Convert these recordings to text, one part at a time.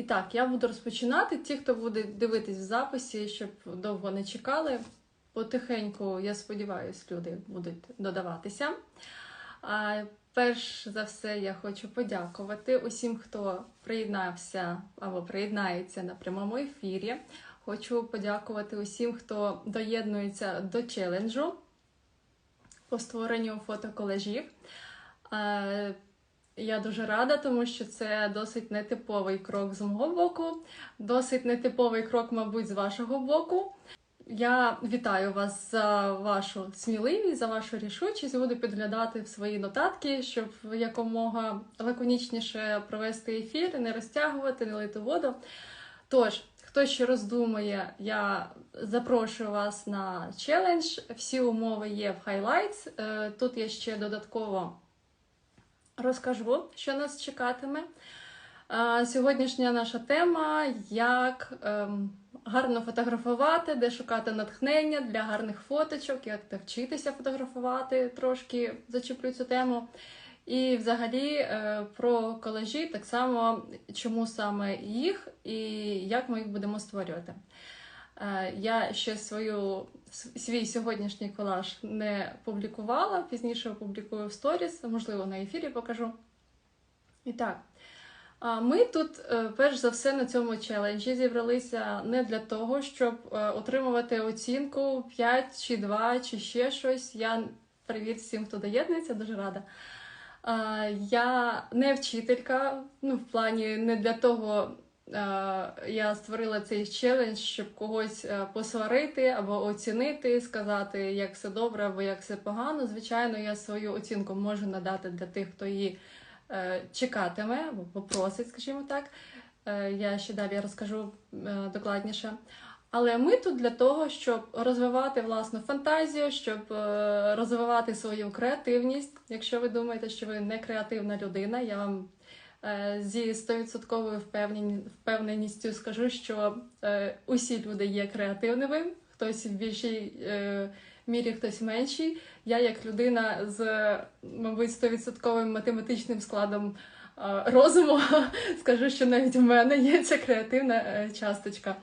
І так, я буду розпочинати. Ті, хто буде дивитись в записі, щоб довго не чекали, потихеньку, я сподіваюся, люди будуть додаватися. А, перш за все, я хочу подякувати усім, хто приєднався або приєднається на прямому ефірі. Хочу подякувати усім, хто доєднується до челенджу по створенню фотоколежів. Я дуже рада, тому що це досить нетиповий крок з мого боку, досить нетиповий крок, мабуть, з вашого боку. Я вітаю вас за вашу сміливість, за вашу рішучість. Буду підглядати в свої нотатки, щоб якомога лаконічніше провести ефір, не розтягувати, не лити воду. Тож, хто ще роздумує, я запрошую вас на челендж. Всі умови є в Highlights. Е, Тут я ще додатково розкажу, що нас чекатиме. Сьогоднішня наша тема як ем, гарно фотографувати, де шукати натхнення для гарних фоточок, як навчитися фотографувати, трошки зачеплю цю тему. І взагалі е, про колажі, так само, чому саме їх і як ми їх будемо створювати. Е, Я ще свою, свій сьогоднішній колаж не публікувала, пізніше опублікую в сторіс, можливо, на ефірі покажу. І так, ми тут, е, перш за все, на цьому челенджі зібралися не для того, щоб е, отримувати оцінку 5 чи 2, чи ще щось. Я привіт всім, хто доєднується, дуже рада. Я не вчителька, ну, в плані не для того я створила цей челендж, щоб когось е, посварити або оцінити, сказати, як все добре або як все погано. Звичайно, я свою оцінку можу надати для тих, хто її е, чекатиме або попросить, скажімо так. Е, Я ще далі розкажу е, докладніше. Але ми тут для того, щоб розвивати власну фантазію, щоб е, розвивати свою креативність. Якщо ви думаєте, що ви не креативна людина, я вам е, зі 100% впевненістю скажу, що е, усі люди є креативними, хтось в більшій е, мірі, хтось в меншій. Я, як людина з, мабуть, 100% математичним складом е, розуму, скажу, що навіть в мене є ця креативна е, часточка.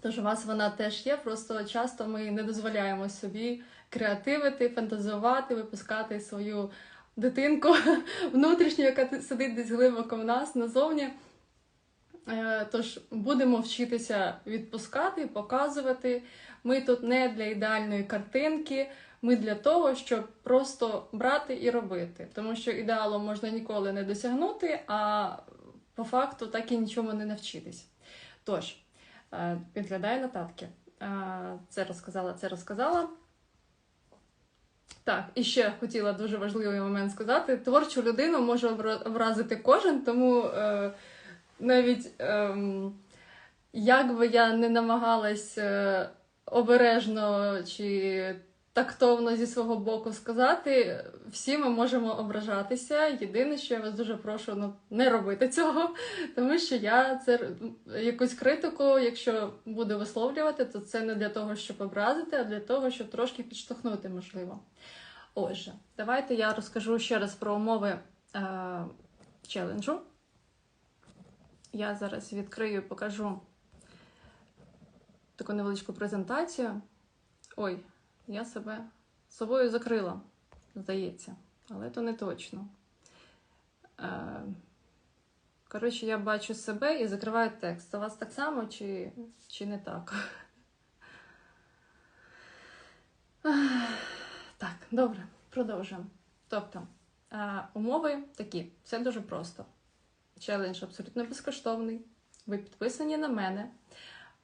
Тож у вас вона теж є, просто часто ми не дозволяємо собі креативити, фантазувати, випускати свою дитинку внутрішню, яка сидить десь глибоко в нас назовні. Е, Тож будемо вчитися відпускати, показувати. Ми тут не для ідеальної картинки, ми для того, щоб просто брати і робити. Тому що ідеалу можна ніколи не досягнути, а по факту так і нічому не навчитись. Тож, е, підглядай нотатки. Е, Це розказала, це розказала. Так, і ще хотіла дуже важливий момент сказати: творчу людину може вразити кожен, тому е, навіть е, як би я не намагалась е, обережно чи тактовно зі свого боку сказати, всі ми можемо ображатися. Єдине, що я вас дуже прошу ну, не робити цього, тому що я це якусь критику, якщо буду висловлювати, то це не для того, щоб образити, а для того, щоб трошки підштовхнути, можливо. Отже, давайте я розкажу ще раз про умови е, челенджу. Я зараз відкрию і покажу таку невеличку презентацію. Ой, я себе собою закрила, здається, але то не точно. Е, коротше, я бачу себе і закриваю текст. У вас так само чи, чи не так? Так, добре, продовжуємо. Тобто, е, умови такі, все дуже просто. Челендж абсолютно безкоштовний. Ви підписані на мене.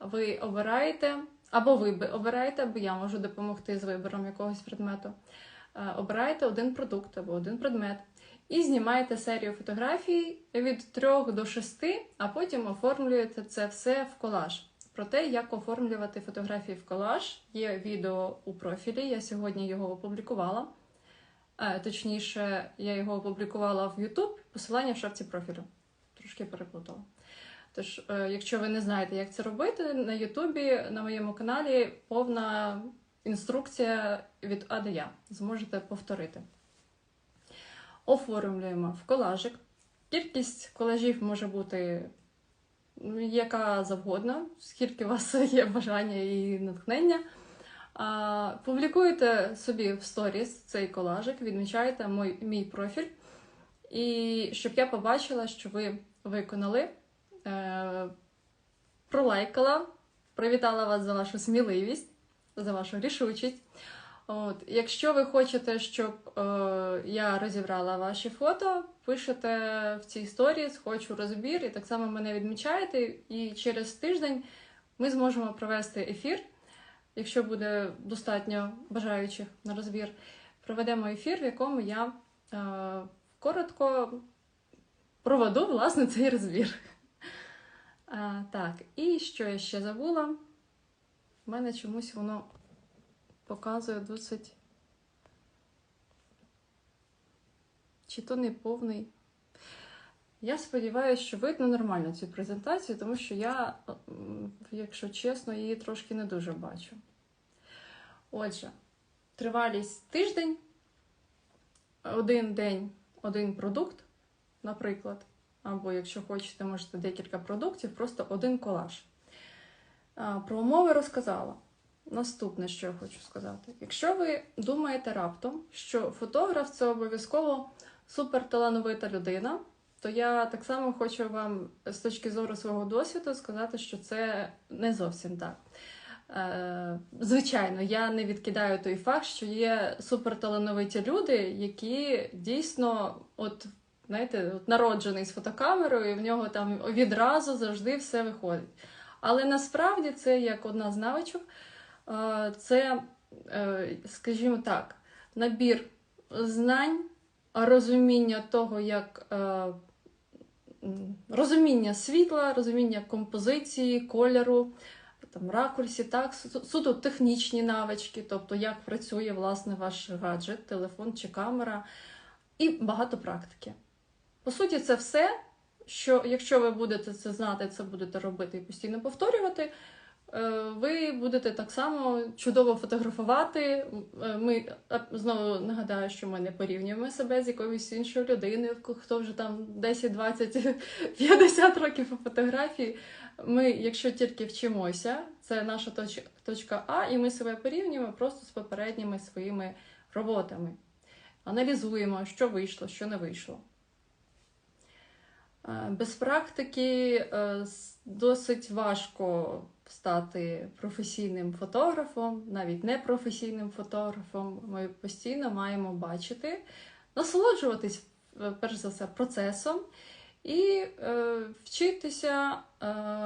Ви обираєте, або ви обираєте, або я можу допомогти з вибором якогось предмету. Е, Обираєте один продукт або один предмет і знімаєте серію фотографій від 3 до 6, а потім оформлюєте це все в колаж. Про те, як оформлювати фотографії в колаж, є відео у профілі. Я сьогодні його опублікувала. Е, Точніше, я його опублікувала в YouTube, посилання в шапці профілю. Трошки переплутала. Тож, е, якщо ви не знаєте, як це робити, на Ютубі на моєму каналі повна інструкція від А до Я. Зможете повторити. Оформлюємо в колажик. Кількість колажів може бути яка завгодно, скільки у вас є бажання і натхнення. Публікуєте собі в сторіс цей колажик, відмічаєте мій, профіль, і щоб я побачила, що ви виконали, пролайкала, привітала вас за вашу сміливість, за вашу рішучість. От, якщо ви хочете, щоб е, я розібрала ваші фото, пишете в цій сторіс, хочу розбір, і так само мене відмічаєте. І через тиждень ми зможемо провести ефір, якщо буде достатньо бажаючих на розбір. Проведемо ефір, в якому я е, коротко проведу власне цей розбір. А, так, і що я ще забула? У мене чомусь воно показує досить. Чи то не повний. Я сподіваюся, що видно нормально цю презентацію, тому що я, якщо чесно, її трошки не дуже бачу. Отже, тривалість тиждень, один день, один продукт, наприклад. Або, якщо хочете, можете декілька продуктів, просто один колаж. Про умови розказала. Наступне, що я хочу сказати. Якщо ви думаєте раптом, що фотограф це обов'язково суперталановита людина, то я так само хочу вам з точки зору свого досвіду сказати, що це не зовсім так. Е, Звичайно, я не відкидаю той факт, що є суперталановиті люди, які дійсно, от знаєте, от народжений з фотокамерою, і в нього там відразу завжди все виходить. Але насправді це як одна з навичок. Е, це, е, скажімо так, набір знань, розуміння того, як е, розуміння світла, розуміння композиції, кольору, там, ракурсі, так, суто технічні навички, тобто як працює власне ваш гаджет, телефон чи камера, і багато практики. По суті, це все, що якщо ви будете це знати, це будете робити і постійно повторювати, е, ви будете так само чудово фотографувати. Е, Ми е, знову нагадаю, що ми не порівнюємо себе з якоюсь іншою людиною, хто вже там 10, 20, 50 років у фотографії. Ми, якщо тільки вчимося, це наша точка А, і ми себе порівнюємо просто з попередніми своїми роботами. Аналізуємо, що вийшло, що не вийшло. Е, Без практики е, досить важко стати професійним фотографом, навіть непрофесійним фотографом. Ми постійно маємо бачити, насолоджуватись, е, перш за все, процесом і вчитися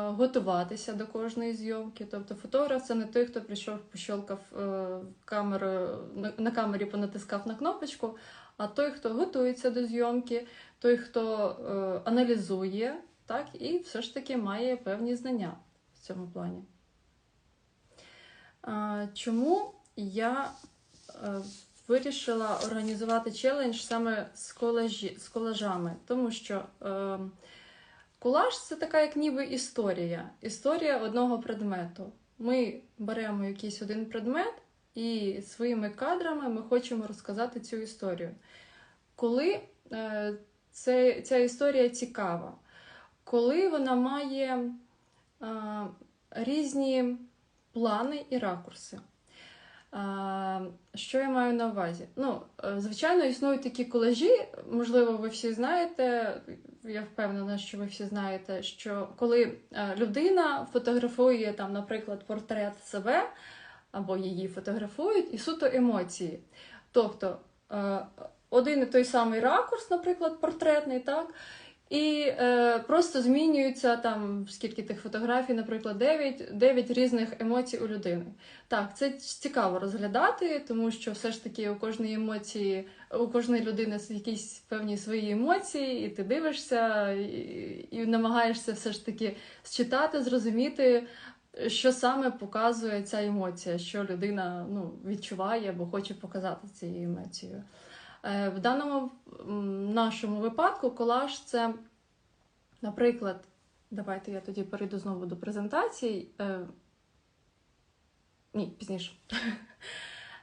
готуватися до кожної зйомки. Тобто фотограф це не той, хто прийшов, пощолкав камерою, на, на камері понатискав на кнопочку, а той, хто готується до зйомки, той, хто е, аналізує, так, і все ж таки має певні знання в цьому плані. Чому я е, вирішила організувати челендж саме з, колажі, з колажами? Тому що е, колаж це така, як ніби історія, історія одного предмету. Ми беремо якийсь один предмет і своїми кадрами ми хочемо розказати цю історію. Коли е, це, ця історія цікава, коли вона має е, різні плани і ракурси. А, що я маю на увазі? Ну, е, звичайно, існують такі колажі, можливо, ви всі знаєте, я впевнена, що ви всі знаєте, що коли е, людина фотографує, там, наприклад, портрет себе або її фотографують, і суто емоції. Тобто е, один і той самий ракурс, наприклад, портретний, так? І е, просто змінюються там скільки тих фотографій, наприклад, 9, 9 різних емоцій у людини. Так, це цікаво розглядати, тому що все ж таки у кожної емоції, у кожної людини якісь певні свої емоції, і ти дивишся і, і намагаєшся все ж таки считати, зрозуміти, що саме показує ця емоція, що людина ну, відчуває або хоче показати цією емоцією. Е, В даному нашому випадку колаж це, наприклад, давайте я тоді перейду знову до презентації. Е, Ні, пізніше.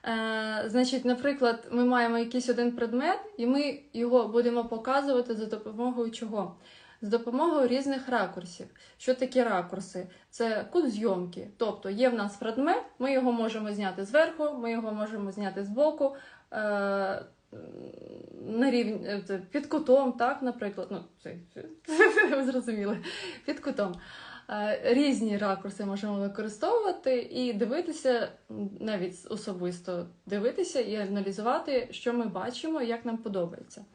Е, Значить, наприклад, ми маємо якийсь один предмет, і ми його будемо показувати за допомогою чого? з допомогою різних ракурсів. Що такі ракурси? Це кут зйомки. Тобто є в нас предмет, ми його можемо зняти зверху, ми його можемо зняти збоку. Е- на рівні е, під кутом, так, наприклад, ну, ви зрозуміли, під кутом. Е, Різні ракурси можемо використовувати і дивитися, навіть особисто дивитися і аналізувати, що ми бачимо, як нам подобається.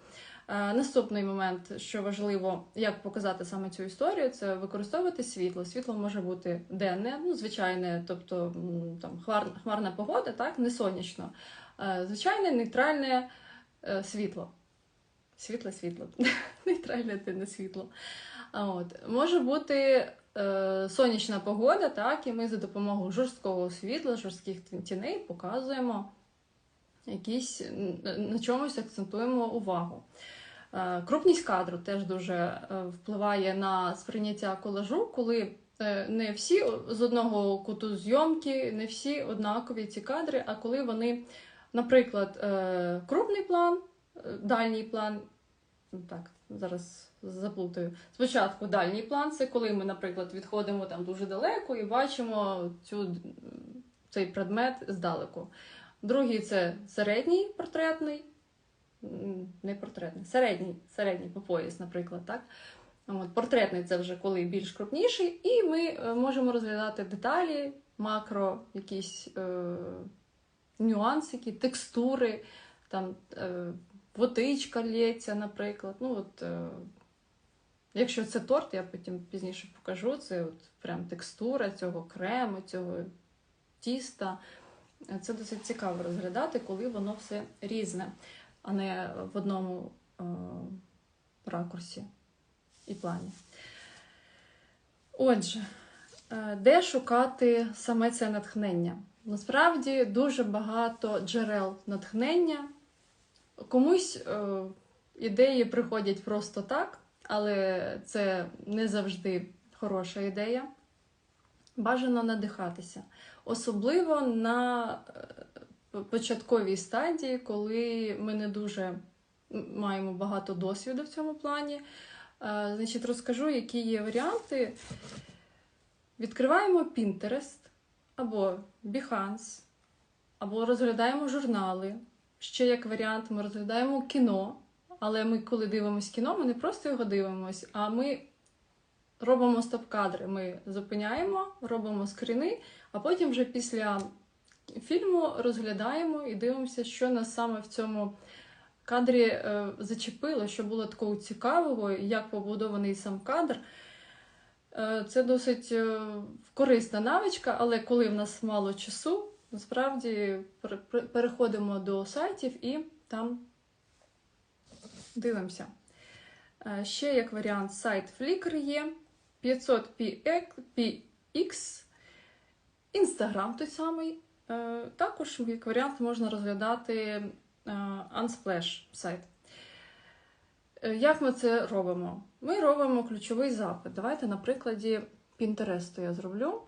Е, Наступний момент, що важливо, як показати саме цю історію, це використовувати світло. Світло може бути денне, ну звичайне, тобто там хмарна погода, так, не сонячно. Звичайне нейтральне світло. Світле світло. Нейтральне денне світло. А от може бути е, сонячна погода, так, і ми за допомогою жорсткого світла, жорстких тіней показуємо якісь на чомусь акцентуємо увагу. Е, Крупність кадру теж дуже е, впливає на сприйняття колажу, коли е, не всі з одного куту зйомки, не всі однакові ці кадри, а коли вони, наприклад, е, крупний план, е, дальній план, ну, так, зараз заплутаю. Спочатку дальній план це коли ми, наприклад, відходимо там дуже далеко і бачимо цю, цей предмет здалеку. Другий це середній портретний, не портретний, середній, середній по пояс, наприклад, так? От, портретний це вже коли більш крупніший, і ми е, можемо розглядати деталі, макро, якісь е, нюансики, текстури, там е, водичка лється, наприклад. Ну, от, е, якщо це торт, я потім пізніше покажу, це от прям текстура цього крему, цього тіста. Це досить цікаво розглядати, коли воно все різне, а не в одному е, ракурсі і плані. Отже, е, де шукати саме це натхнення? Насправді дуже багато джерел натхнення. Комусь е, ідеї приходять просто так, але це не завжди хороша ідея. Бажано надихатися. Особливо на е, початковій стадії, коли ми не дуже маємо багато досвіду в цьому плані. Е, Значить, розкажу, які є варіанти. Відкриваємо Pinterest або Behance, або розглядаємо журнали. Ще як варіант, ми розглядаємо кіно. Але ми, коли дивимося кіно, ми не просто його дивимося, а ми робимо стоп-кадри. Ми зупиняємо, робимо скріни, а потім вже після фільму розглядаємо і дивимося, що нас саме в цьому кадрі е, зачепило, що було такого цікавого, як побудований сам кадр. Е, Це досить е, корисна навичка, але коли в нас мало часу, насправді пере- пере- переходимо до сайтів і там дивимося. Е, Ще як варіант сайт Flickr є 500px, Instagram той самий. Також як варіант можна розглядати Unsplash сайт. Як ми це робимо? Ми робимо ключовий запит. Давайте на прикладі Pinterest я зроблю.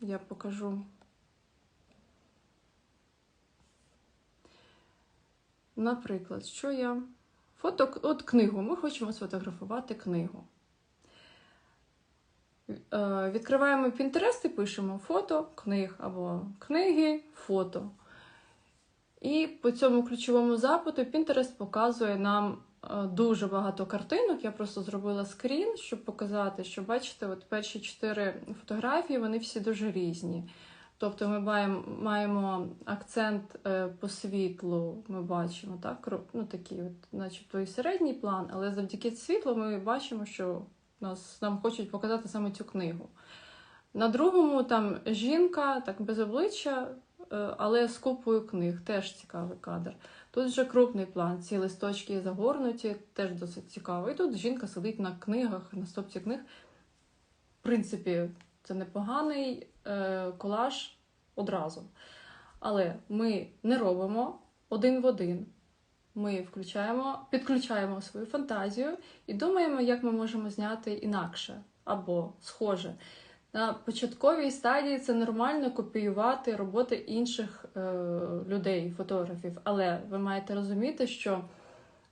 Я покажу. Наприклад, що я. Фото, от книгу. Ми хочемо сфотографувати книгу. Е, Відкриваємо Pinterest і пишемо фото книг або книги, фото. І по цьому ключовому запиту Pinterest показує нам дуже багато картинок. Я просто зробила скрін, щоб показати, що бачите, от перші чотири фотографії вони всі дуже різні. Тобто ми маємо, маємо акцент е, по світлу, ми бачимо, так, ну, такий, от, начебто і середній план, але завдяки світлу ми бачимо, що нас, нам хочуть показати саме цю книгу. На другому там жінка, так без обличчя, е, але з купою книг, теж цікавий кадр. Тут вже крупний план, ці листочки загорнуті, теж досить цікаво. І тут жінка сидить на книгах, на стопці книг. В принципі, це непоганий е, колаж одразу. Але ми не робимо один в один. Ми включаємо, підключаємо свою фантазію і думаємо, як ми можемо зняти інакше або схоже. На початковій стадії це нормально копіювати роботи інших е, людей, фотографів. Але ви маєте розуміти, що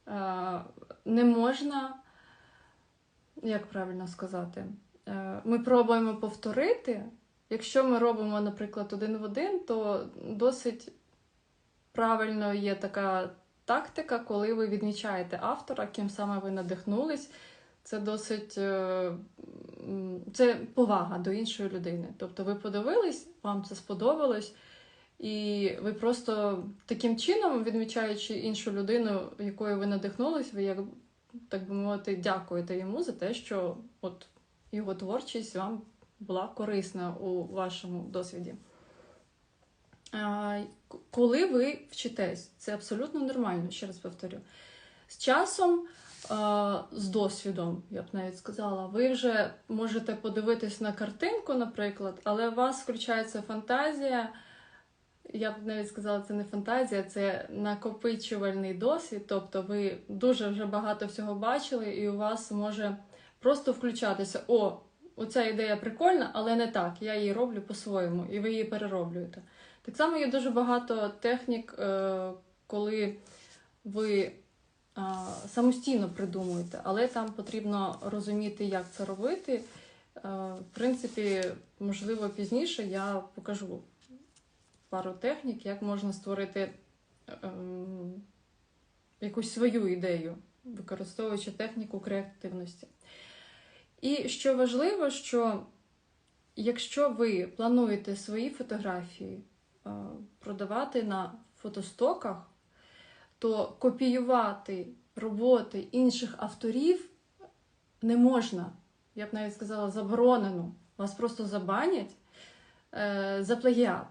е, не можна як правильно сказати, е, ми пробуємо повторити. Якщо ми робимо, наприклад, один в один, то досить правильно є така тактика, коли ви відмічаєте автора, ким саме ви надихнулись. Це досить е, це повага до іншої людини. Тобто ви подивились, вам це сподобалось, і ви просто таким чином, відмічаючи іншу людину, якою ви надихнулись, ви як так би мовити, дякуєте йому за те, що от його творчість вам була корисна у вашому досвіді. Коли ви вчитесь, це абсолютно нормально, ще раз повторю. З часом, з досвідом, я б навіть сказала, ви вже можете подивитись на картинку, наприклад, але у вас включається фантазія. Я б навіть сказала, це не фантазія, це накопичувальний досвід. Тобто ви дуже вже багато всього бачили, і у вас може просто включатися: о, оця ідея прикольна, але не так. Я її роблю по-своєму, і ви її перероблюєте. Так само є дуже багато технік, е, коли ви самостійно придумуєте, але там потрібно розуміти, як це робити. Е, В принципі, можливо, пізніше я покажу пару технік, як можна створити ем, якусь свою ідею, використовуючи техніку креативності. І що важливо, що якщо ви плануєте свої фотографії е, продавати на фотостоках, то копіювати роботи інших авторів не можна. Я б навіть сказала, заборонено. Вас просто забанять е, за плагіат.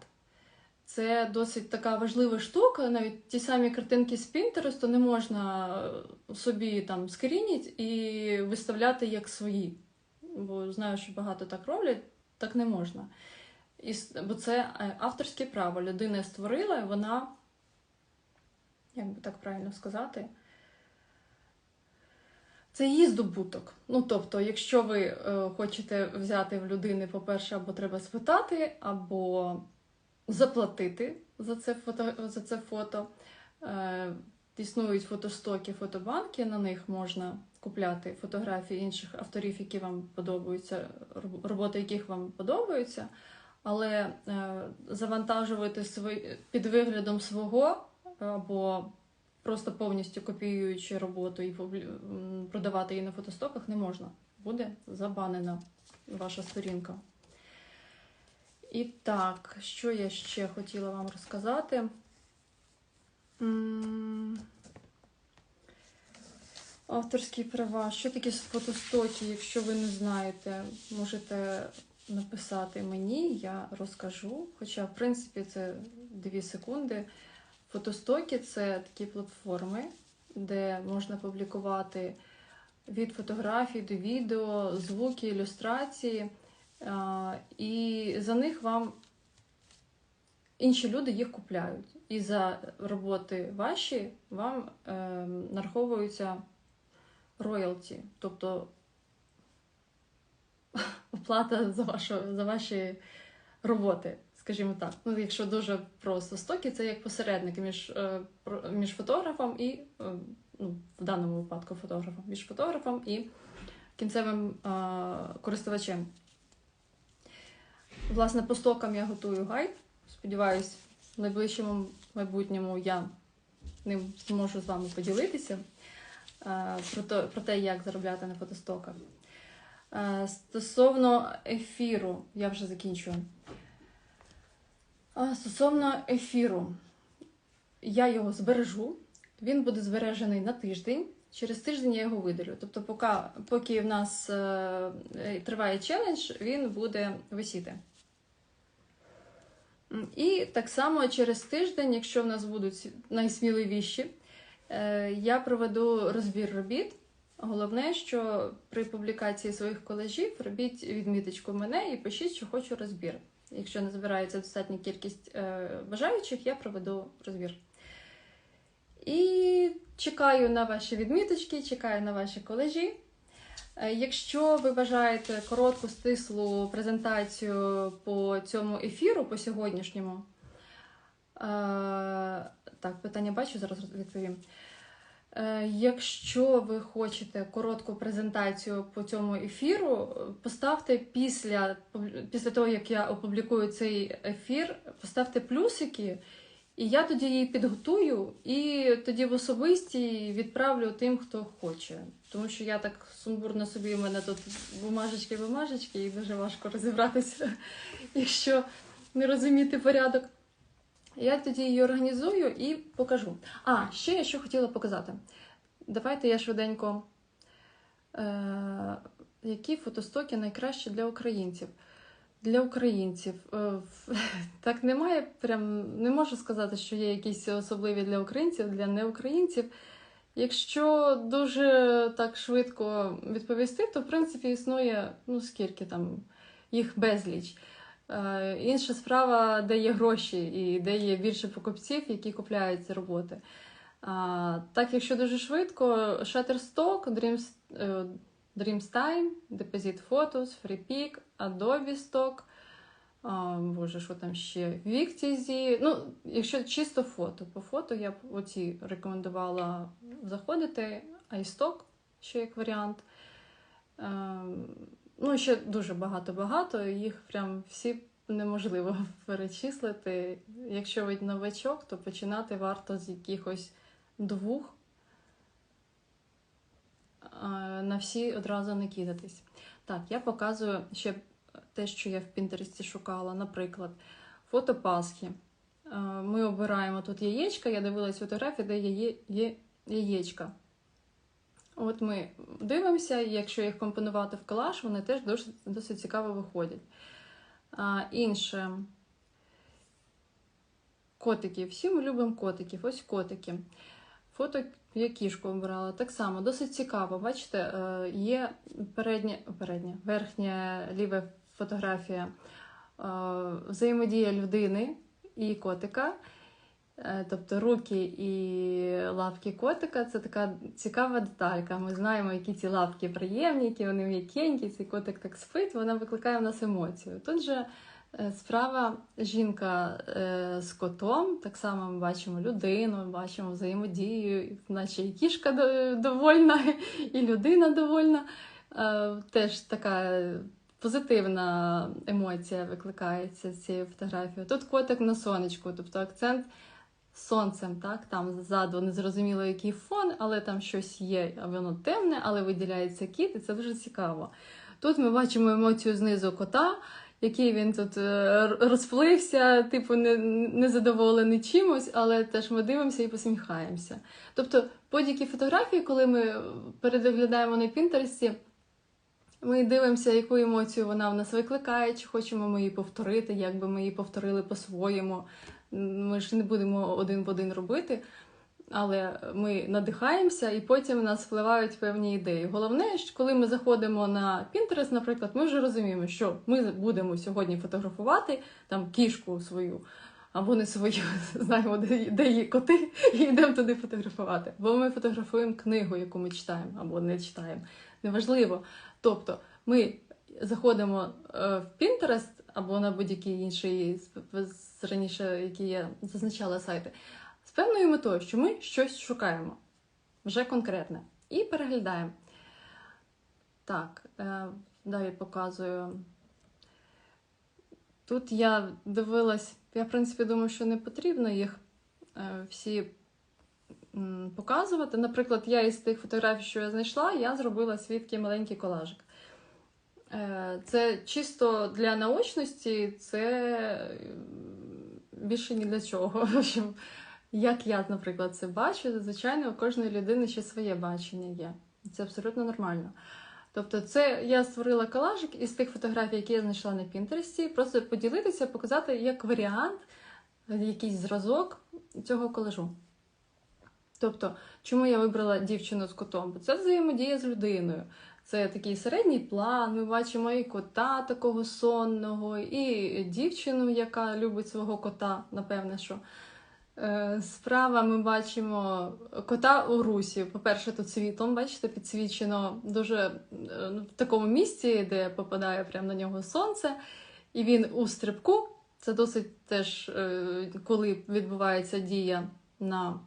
Це досить така важлива штука. Навіть ті самі картинки з Pinterest не можна е, собі там скрініть і виставляти як свої. Бо знаю, що багато так роблять, так не можна. І, бо це е, авторське право. Людина створила, вона, як би так правильно сказати, це її здобуток. Ну, тобто, якщо ви е, хочете взяти в людини, по-перше, або треба спитати, або заплатити за це фото. За це фото. Е, існують фотостоки, фотобанки, на них можна купляти фотографії інших авторів, які вам подобаються, роботи яких вам подобаються, але е, завантажувати свої, під виглядом свого або просто повністю копіюючи роботу і продавати її на фотостоках не можна. Буде забанена ваша сторінка. І так, що я ще хотіла вам розказати? Авторські права. Що таке фотостоки? Якщо ви не знаєте, можете написати мені, я розкажу. Хоча, в принципі, це 2 секунди. Фотостоки це такі платформи, де можна публікувати від фотографій до відео, звуки, ілюстрації. І за них вам інші люди їх купляють. І за роботи ваші вам е, нараховуються роялті, тобто оплата за, ваші роботи, скажімо так. Ну, якщо дуже просто стоки, це як посередник між, е, між фотографом і, е, ну, в даному випадку фотографом, між фотографом і кінцевим е, користувачем. Власне, по стокам я готую гайд. Сподіваюсь, в найближчому майбутньому я ним зможу з вами поділитися про, то, про те, як заробляти на фотостоках. Стосовно ефіру, я вже закінчую. Стосовно ефіру, я його збережу. Він буде збережений на тиждень. Через тиждень я його видалю. Тобто, поки, поки в нас е, е, триває челендж, він буде висіти. І так само через тиждень, якщо в нас будуть найсміливіші, е, я проведу розбір робіт. Головне, що при публікації своїх колажів робіть відміточку мене і пишіть, що хочу розбір. Якщо не збирається достатня кількість е, бажаючих, я проведу розбір. І чекаю на ваші відміточки, чекаю на ваші колежі. Е, Якщо ви бажаєте коротку стислу презентацію по цьому ефіру, по сьогоднішньому, е, так, питання бачу, зараз відповім. Е, Якщо ви хочете коротку презентацію по цьому ефіру, поставте після, після того, як я опублікую цей ефір, поставте плюсики, і я тоді її підготую, і тоді в особистій відправлю тим, хто хоче. Тому що я так сумбурно собі, у мене тут бумажечки, бумажечки, і дуже важко розібратися, якщо не розуміти порядок. Я тоді її організую і покажу. А, ще я що хотіла показати. Давайте я швиденько. Е, які фотостоки найкращі для українців? Для українців. Е, так немає, прям не можу сказати, що є якісь особливі для українців, для неукраїнців. Якщо дуже так швидко відповісти, то в принципі існує ну скільки там їх безліч. Е, Інша справа, де є гроші і де є більше покупців, які купляють ці роботи. Так, якщо дуже швидко, Shutterstock, Dreams, е, Dreamstime, Deposit Photos, FreePic, Adobe Stock, боже, що там ще? Wiktizy. Ну, якщо чисто фото, по фото я б оці рекомендувала заходити. iStock ще як варіант. Ну, ще дуже багато-багато, їх прям всі неможливо перечислити. Якщо ви новачок, то починати варто з якихось двох, на всі одразу не кидатись. Так, я показую ще те, що я в Пінтересті шукала. Наприклад, фото Пасхи. Е, Ми обираємо тут яєчка, я дивилась фотографії, де є яєчка. От ми дивимося, і якщо їх компонувати в колаж, вони теж досить, досить цікаво виходять. А, інше. Котики. Всі ми любимо котиків. Ось котики. Фото я кішку обирала. Так само, досить цікаво. Бачите, е, є передня, передня, верхня ліва фотографія, е, взаємодія людини і котика. Е, Тобто руки і лапки котика це така цікава деталька. Ми знаємо, які ці лапки приємні, які вони м'якенькі, цей котик так спить, вона викликає в нас емоцію. Тут же е, справа жінка е, з котом, так само ми бачимо людину, бачимо взаємодію, наче і кішка довольна, і людина довольна. Теж така позитивна емоція викликається з цією фотографією. Тут котик на сонечку, тобто акцент сонцем, так? Там ззаду незрозуміло, який фон, але там щось є, воно темне, але виділяється кіт, і це дуже цікаво. Тут ми бачимо емоцію знизу кота, який він тут е, розплився, типу, не- незадоволений чимось, але теж ми дивимося і посміхаємося. Тобто, будь-які фотографії, коли ми переглядаємо на Пінтересті, ми дивимося, яку емоцію вона в нас викликає, чи хочемо ми її повторити, як би ми її повторили по-своєму. Ми ж не будемо один в один робити, але ми надихаємося і потім нас впливають певні ідеї. Головне, що коли ми заходимо на Pinterest, наприклад, ми вже розуміємо, що ми будемо сьогодні фотографувати там кішку свою. Або не свою, знаємо, де, її коти, і йдемо туди фотографувати. Бо ми фотографуємо книгу, яку ми читаємо, або не читаємо. Неважливо. Тобто ми заходимо е, в Pinterest або на будь-який інший раніше, які я зазначала сайти, з певною метою, що ми щось шукаємо вже конкретне і переглядаємо. Так, е, далі показую. Тут я дивилась, я в принципі думаю, що не потрібно їх е, всі показувати. Наприклад, я із тих фотографій, що я знайшла, я зробила свій такий маленький колажик. Е, Це чисто для наочності, це більше ні для чого. Як я, наприклад, це бачу, звичайно, у кожної людини ще своє бачення є. Це абсолютно нормально. Тобто, це я створила колажик із тих фотографій, які я знайшла на Пінтересті, просто поділитися, показати як варіант, якийсь зразок цього колажу. Тобто, чому я вибрала дівчину з котом? Бо це взаємодія з людиною. Це такий середній план. Ми бачимо і кота такого сонного, і дівчину, яка любить свого кота, напевне, що. Е, Справа ми бачимо кота у русі. По-перше, тут світлом, бачите, підсвічено дуже е, ну, в такому місці, де попадає прямо на нього сонце. І він у стрибку. Це досить теж, е, коли відбувається дія на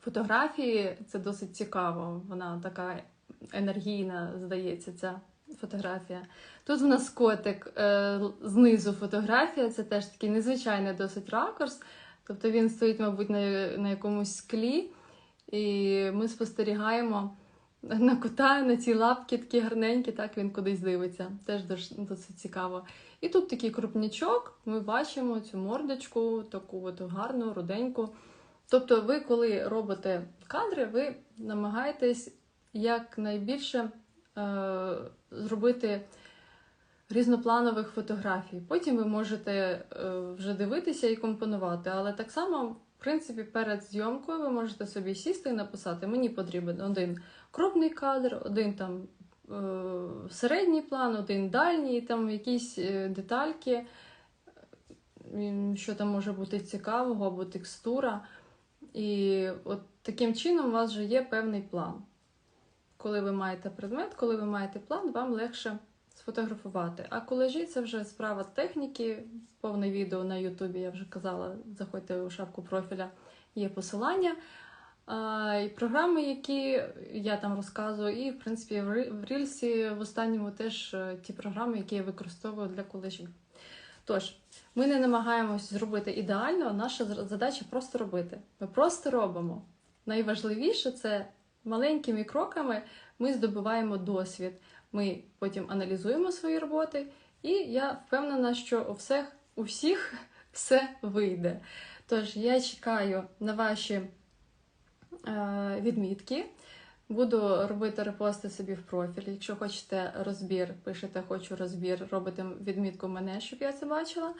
фотографії. Це досить цікаво. Вона така енергійна, здається, ця фотографія. Тут в нас котик е, знизу фотографія, це теж такий незвичайний досить ракурс. Тобто він стоїть, мабуть, на, якомусь склі, і ми спостерігаємо на кота, на ці лапки такі гарненькі, так він кудись дивиться. Теж дос- досить цікаво. І тут такий крупнячок, ми бачимо цю мордочку, таку от гарну, руденьку. Тобто, ви, коли робите кадри, ви намагаєтесь якнайбільше е, зробити різнопланових фотографій. Потім ви можете е, вже дивитися і компонувати, але так само, в принципі, перед зйомкою ви можете собі сісти і написати: мені потрібен один крупний кадр, один там е, середній план, один дальній, там якісь е, детальки, що там може бути цікавого або текстура. І от таким чином у вас вже є певний план. Коли ви маєте предмет, коли ви маєте план, вам легше сфотографувати. А колежі це вже справа техніки. Повне відео на Ютубі, я вже казала, заходьте у шапку профіля, є посилання. І програми, які я там розказую, і в принципі в Рільсі в останньому теж е, ті програми, які я використовую для колежів. Тож, ми не намагаємось зробити ідеально, наша задача просто робити. Ми просто робимо. Найважливіше це маленькими кроками ми здобуваємо досвід. Ми потім аналізуємо свої роботи, і я впевнена, що у всіх, у всіх все вийде. Тож я чекаю на ваші е, відмітки. Буду робити репости собі в профіль. Якщо хочете розбір, пишете хочу розбір, робите відмітку мене, щоб я це бачила.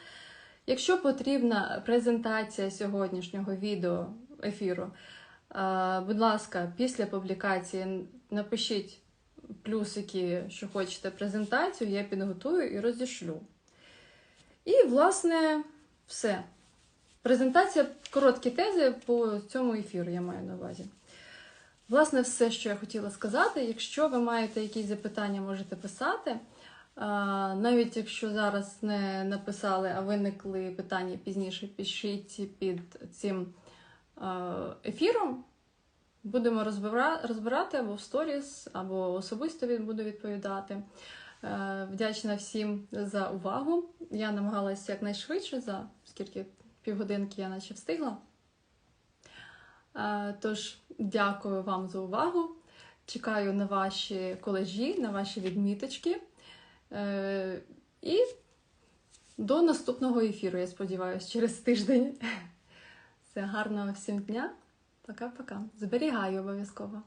Якщо потрібна презентація сьогоднішнього відео ефіру, будь ласка, після публікації напишіть плюсики, що хочете презентацію, я підготую і розішлю. І, власне, все. Презентація, короткі тези по цьому ефіру, я маю на увазі. Власне, все, що я хотіла сказати. Якщо ви маєте якісь запитання, можете писати. Навіть якщо зараз не написали, а виникли питання пізніше, пишіть під цим ефіром. Будемо розбирати або в сторіс, або особисто від- буду відповідати. Е, Вдячна всім за увагу. Я намагалася якнайшвидше, за скільки півгодинки я наче встигла. Е, Тож, дякую вам за увагу. Чекаю на ваші колежі, на ваші відміточки. Е, І до наступного ефіру, я сподіваюся, через тиждень. Все гарного всім дня. Пока-пока. Зберігаю обов'язково.